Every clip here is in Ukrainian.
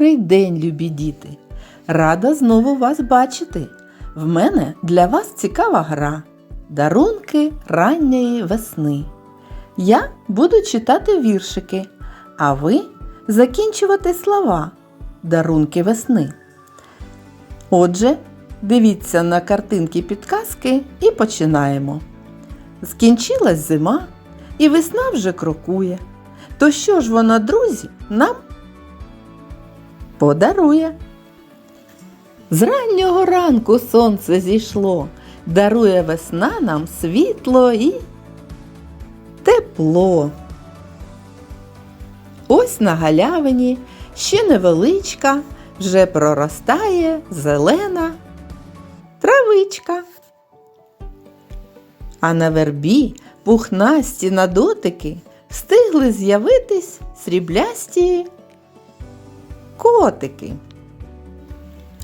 день, любі діти! Рада знову вас бачити. В мене для вас цікава гра. Дарунки ранньої весни. Я буду читати віршики, а ви закінчувати слова Дарунки весни. Отже, дивіться на картинки підказки і починаємо. Скінчилась зима, і весна вже крокує. То що ж вона, друзі, нам подарує? З раннього ранку сонце зійшло, дарує весна нам світло і тепло. Ось на галявині ще невеличка, вже проростає зелена травичка. А на вербі пухнасті на дотики встигли з'явитись сріблясті котики.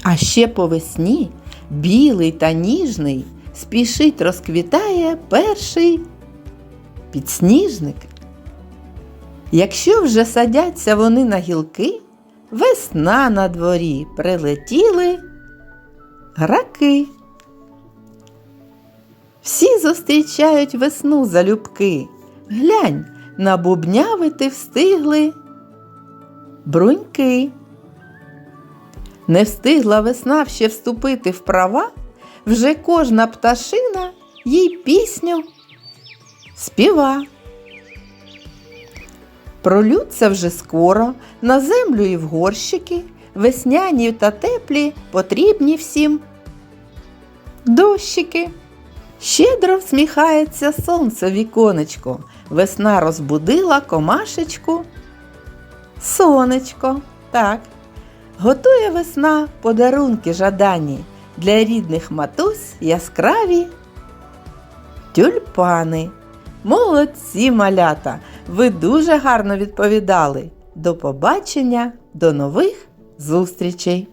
А ще по весні білий та ніжний спішить розквітає перший підсніжник. Якщо вже садяться вони на гілки, весна на дворі прилетіли граки. Всі зустрічають весну залюбки. Глянь, набубнявити встигли бруньки. Не встигла весна ще вступити в права, вже кожна пташина їй пісню співа. Пролються вже скоро на землю і в горщики, весняні та теплі потрібні всім дощики. Щедро всміхається сонце віконечко, весна розбудила комашечку. Сонечко, так. Готує весна подарунки жадані для рідних матусь яскраві тюльпани. Молодці малята! Ви дуже гарно відповідали. До побачення, до нових зустрічей!